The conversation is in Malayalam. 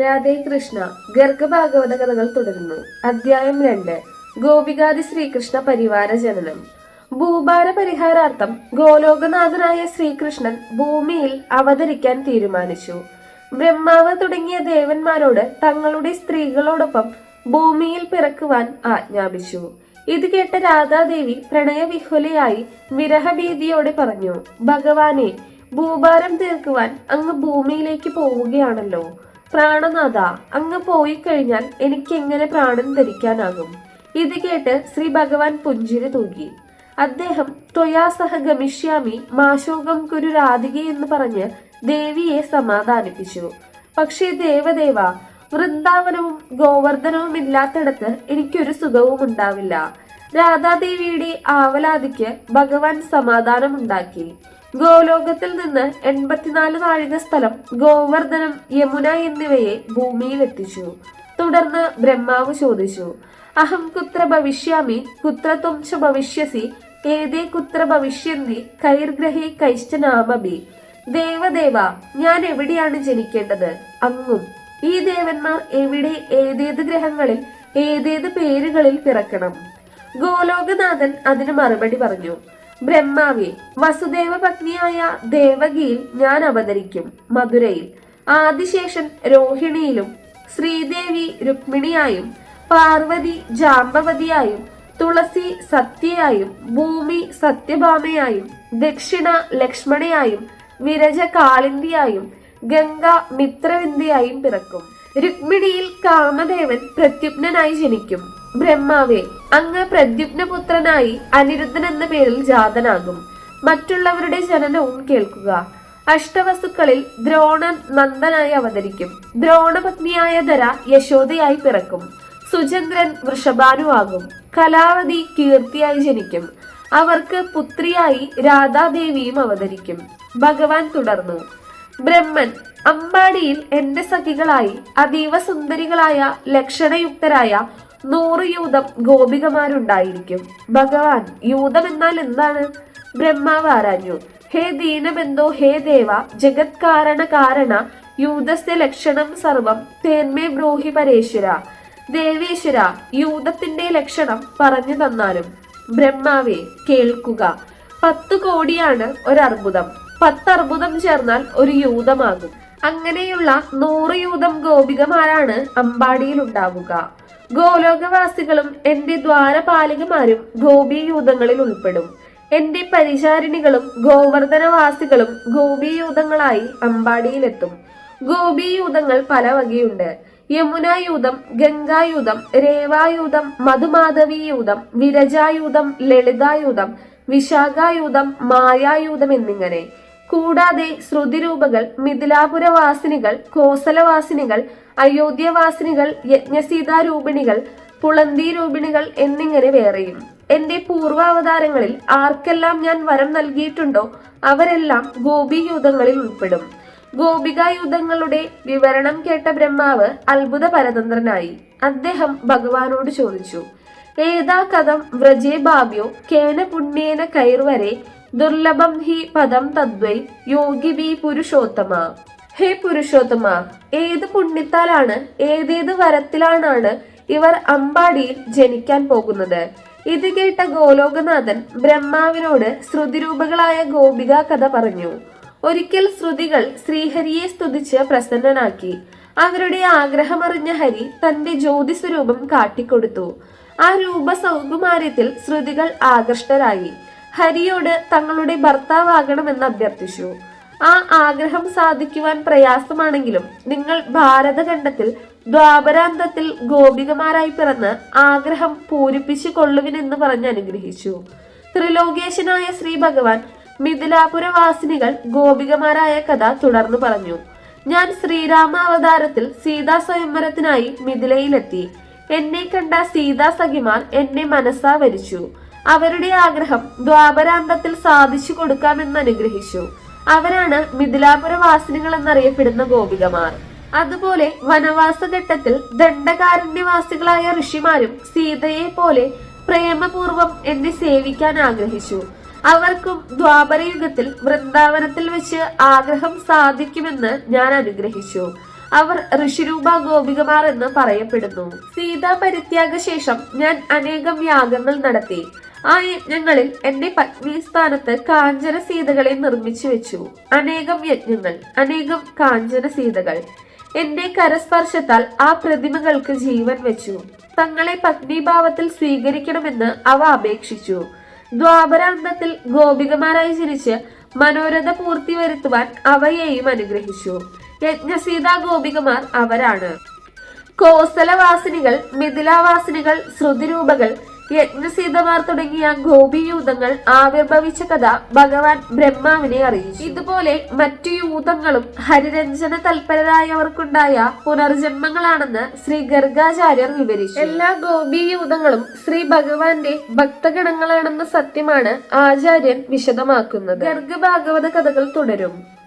രാധേ കൃഷ്ണ ഗർഗഭാഗവത കഥകൾ തുടരുന്നു. അധ്യായം രണ്ട്. ഗോപികാദി ശ്രീകൃഷ്ണ പരിവാര ജനനം. ഭൂഭാര പരിഹാരാർത്ഥം ഗോലോകനാഥനായ ശ്രീകൃഷ്ണൻ ഭൂമിയിൽ അവതരിക്കാൻ തീരുമാനിച്ചു. ബ്രഹ്മാവ് തുടങ്ങിയ ദേവന്മാരോട് തങ്ങളുടെ സ്ത്രീകളോടൊപ്പം ഭൂമിയിൽ പിറക്കുവാൻ ആജ്ഞാപിച്ചു. ഇത് കേട്ട രാധാദേവി പ്രണയവിഹുലയായി വിരഹഭീതിയോടെ പറഞ്ഞു ഭഗവാനെ ഭൂഭാരം തീർക്കുവാൻ അങ്ങ് ഭൂമിയിലേക്ക് പോവുകയാണല്ലോ. പ്രാണനാഥ അങ്ങ് പോയി കഴിഞ്ഞാൽ എനിക്ക് എങ്ങനെ പ്രാണൻ ധരിക്കാനാകും? ഇത് കേട്ട് ശ്രീ ഭഗവാൻ പുഞ്ചിരി തൂകി. അദ്ദേഹം ത്വയാസഹ ഗമിഷ്യാമി മാശോകം കുരു രാധിക എന്ന് പറഞ്ഞ് ദേവിയെ സമാധാനിപ്പിച്ചു. പക്ഷേ ദേവദേവ വൃന്ദാവനവും ഗോവർദ്ധനവും ഇല്ലാത്തിടത്ത് എനിക്കൊരു സുഖവും ഉണ്ടാവില്ല. രാധാദേവിയുടെ ആവലാതിക്ക് ഭഗവാൻ സമാധാനമുണ്ടാക്കി. ഗോലോകത്തിൽ നിന്ന് എൺപത്തിനാല് നാഴിക സ്ഥലം ഗോവർദ്ധനം യമുന എന്നിവയെ ഭൂമിയിൽ എത്തിച്ചു തുടർന്ന് ബ്രഹ്മാവ് ചോദിച്ചു അഹം കുത്ര ഭവിഷ്യാമി കുത്ര ത്വംശ ഭവിഷ്യസി ഏതേ കുത്ര ഭവിഷ്യന്തി കൈർഗ്രഹേ കൈശ്ചനാമഭി ദേവദേവ ഞാൻ എവിടെയാണ് ജനിക്കേണ്ടത്? അങ്ങും. ഈ ദേവന്മാർ എവിടെ ഏതേത് ഗ്രഹങ്ങളിൽ ഏതേത് പേരുകളിൽ പിറക്കണം? ഗോലോകനാഥൻ അതിന് മറുപടി പറഞ്ഞു ബ്രഹ്മാവെ വസുദേവ പത്നിയായ ദേവകിയിൽ ഞാൻ അവതരിക്കും മധുരയിൽ. ആദിശേഷൻ രോഹിണിയിലും ശ്രീദേവി രുക്മിണിയായും പാർവതി ജാമ്പവതിയായും തുളസി സത്യയായും ഭൂമി സത്യഭാമയായും ദക്ഷിണ ലക്ഷ്മണയായും വിരജ കാളിന്തിയായും ഗംഗ മിത്രവിന്ദിയായും പിറക്കും. രുക്മിണിയിൽ കാമദേവൻ പ്രത്യുപ്നനായി ജനിക്കും. ബ്രഹ്മാവെ അങ്ങ് പ്രദ്യുപ്നപുത്രനായി അനിരുദ്ധൻ എന്ന പേരിൽ ജാതനാകും. മറ്റുള്ളവരുടെ ജനനവും കേൾക്കുക. അഷ്ടവസ്തുക്കളിൽ ദ്രോണൻ നന്ദനായി അവതരിക്കും. ദ്രോണപത്നിയായ ധര യശോദയായി പിറക്കും. സുചന്ദ്രൻ വൃഷഭാനുവാകും കലാവതി കീർത്തിയായി ജനിക്കും. അവർക്ക് പുത്രിയായി രാധാദേവിയും അവതരിക്കും. ഭഗവാൻ തുടർന്നു. ബ്രഹ്മൻ അമ്പാടിയിൽ എന്റെ സഖികളായി അതീവ സുന്ദരികളായ ലക്ഷണയുക്തരായ നൂറ് യൂതം ഗോപികമാരുണ്ടായിരിക്കും. ഭഗവാൻ യൂതം എന്നാൽ എന്താണ്? ബ്രഹ്മാവ് ആരാഞ്ഞു? ഹേ ദീനബന്ധോ ഹേ ദേവ ജഗത് കാരണ കാരണ യൂതസ്യ ലക്ഷണം സർവം തേന്മേ ബ്രോഹി പരേശ്വര. ദേവേശ്വര യൂതത്തിന്റെ ലക്ഷണം പറഞ്ഞു തന്നാലും. ബ്രഹ്മാവെ കേൾക്കുക. പത്തു കോടിയാണ് ഒരർബുദം. പത്തർബുദം ചേർന്നാൽ ഒരു യൂതമാകും. അങ്ങനെയുള്ള നൂറ് യൂതം ഗോപികമാരാണ് അമ്പാടിയിൽ ഉണ്ടാവുക ഗോലോകവാസികളും എന്റെ ദ്വാരപാലികമാരും ഗോപീയൂതങ്ങളിൽ ഉൾപ്പെടും. എന്റെ പരിചാരിണികളും ഗോവർദ്ധനവാസികളും ഗോപീയൂതങ്ങളായി അമ്പാടിയിലെത്തും. ഗോപീയൂതങ്ങൾ പല വകയുണ്ട്. യമുനായൂതം ഗംഗായൂതം രേവായൂതം മധുമാധവീയൂതം വിരജായൂതം ലളിതായൂതം വിശാഖായൂതം മായായൂതം എന്നിങ്ങനെ. കൂടാതെ ശ്രുതിരൂപകൾ മിഥിലാപുരവാസിനികൾ കോസലവാസിനികൾ അയോധ്യവാസിനികൾ യജ്ഞസീതാരൂപിണികൾ പുളന്തി രൂപിണികൾ എന്നിങ്ങനെ വേറെയും. എന്റെ പൂർവാവതാരങ്ങളിൽ ആർക്കെല്ലാം ഞാൻ വരം നൽകിയിട്ടുണ്ടോ അവരെല്ലാം ഗോപിയൂതങ്ങളിൽ ഉൾപ്പെടും. ഗോപികായുധങ്ങളുടെ വിവരണം കേട്ട ബ്രഹ്മാവ് അത്ഭുത പരതന്ത്രനായി. അദ്ദേഹം ഭഗവാനോട് ചോദിച്ചു ഏതാ കഥം? വ്രജേ ഭാവ്യോ? കേന പുണ്യേന കൈർവരെ ദുർലഭം ഹി പദം തദ്വൈ യോഗി ബി പുരുഷോത്തമ. ഹേ പുരുഷോത്തമ ഏത് പുണ്യത്താലാണ് ഏതേത് വരത്തിലാണാണ് ഇവർ അമ്പാടിയിൽ ജനിക്കാൻ പോകുന്നത്? ഇത് കേട്ട ഗോലോകനാഥൻ ബ്രഹ്മാവിനോട് ശ്രുതിരൂപകളായ ഗോപിക കഥ പറഞ്ഞു. ഒരിക്കൽ ശ്രുതികൾ ശ്രീഹരിയെ സ്തുതിച്ച് പ്രസന്നനാക്കി. അവരുടെ ആഗ്രഹമറിഞ്ഞ ഹരി തന്റെ ജ്യോതിസ്വരൂപം കാട്ടിക്കൊടുത്തു. ആ രൂപ സൗകുമാര്യത്തിൽ ശ്രുതികൾ ആകൃഷ്ടരായി. ഹരിയോട് തങ്ങളുടെ ഭർത്താവാകണമെന്ന് അഭ്യർത്ഥിച്ചു. ആ ആഗ്രഹം സാധിക്കുവാൻ പ്രയാസമാണെങ്കിലും നിങ്ങൾ ഭാരതഖണ്ഡത്തിൽ ദ്വാപരാന്തത്തിൽ ഗോപികമാരായി പിറന്ന് ആഗ്രഹം പൂരിപ്പിച്ചു കൊള്ളുവിനെന്ന് പറഞ്ഞ് അനുഗ്രഹിച്ചു. ത്രിലോകേശനായ ശ്രീ ഭഗവാൻ മിഥിലാപുരവാസിനികൾ ഗോപികമാരായ കഥ തുടർന്നു പറഞ്ഞു. ഞാൻ ശ്രീരാമ അവതാരത്തിൽ സീതാ സ്വയംവരത്തിനായി മിഥിലയിലെത്തി. എന്നെ കണ്ട സീതാ സഖിമാർ എന്നെ മനസ്സാ വരിച്ചു. അവരുടെ ആഗ്രഹം ദ്വാപരാന്തത്തിൽ സാധിച്ചു കൊടുക്കാമെന്ന് അനുഗ്രഹിച്ചു. അവരാണ് മിഥിലാപുര വാസിനികൾ എന്നറിയപ്പെടുന്ന ഗോപികമാർ. അതുപോലെ വനവാസ വനവാസഘട്ടത്തിൽ ദണ്ഡകാരണ്യവാസികളായ ഋഷിമാരും സീതയെ പോലെ പ്രേമപൂർവം എന്നെ സേവിക്കാൻ ആഗ്രഹിച്ചു. അവർക്കും ദ്വാപരയുഗത്തിൽ വൃന്ദാവനത്തിൽ വെച്ച് ആഗ്രഹം സാധിക്കുമെന്ന് ഞാൻ അനുഗ്രഹിച്ചു. അവർ ഋഷിരൂപ ഗോപികമാർ എന്ന് പറയപ്പെടുന്നു. സീതാ പരിത്യാഗ ശേഷം ഞാൻ അനേകം യാഗങ്ങൾ നടത്തി. ആ യജ്ഞങ്ങളിൽ എന്റെ പത്നി സ്ഥാനത്ത് കാഞ്ചന സീതകളെ നിർമ്മിച്ചു വെച്ചു. അനേകം യജ്ഞങ്ങൾ അനേകം കാഞ്ചന സീതകൾ. എന്റെ കരസ്പർശത്താൽ ആ പ്രതിമകൾക്ക് ജീവൻ വെച്ചു. തങ്ങളെ പത്നീഭാവത്തിൽ സ്വീകരിക്കണമെന്ന് അവ അപേക്ഷിച്ചു. ദ്വാപരാന്തത്തിൽ ഗോപികമാരായി ജനിച്ച് മനോരഥ പൂർത്തി വരുത്തുവാൻ അവയെയും അനുഗ്രഹിച്ചു. യജ്ഞസീതാ ഗോപികമാർ അവരാണ്. കോസലവാസിനികൾ മിഥിലാവാസിനികൾ ശ്രുതിരൂപകൾ യജ്ഞസീതമാർ തുടങ്ങിയ ഗോപിയൂതങ്ങൾ ആവിർഭവിച്ച കഥ ഭഗവാൻ ബ്രഹ്മാവിനെ അറിയിച്ചു. ഇതുപോലെ മറ്റു യൂതങ്ങളും ഹരിരഞ്ജന തൽപരരായവർക്കുണ്ടായ പുനർജന്മങ്ങളാണെന്ന് ശ്രീ ഗർഗാചാര്യർ വിവരിച്ചു. എല്ലാ ഗോപിയൂതങ്ങളും ശ്രീ ഭഗവാന്റെ ഭക്തഗണങ്ങളാണെന്ന സത്യമാണ് ആചാര്യൻ വിശദമാക്കുന്നത്. ഗർഗ ഭാഗവത കഥകൾ തുടരും.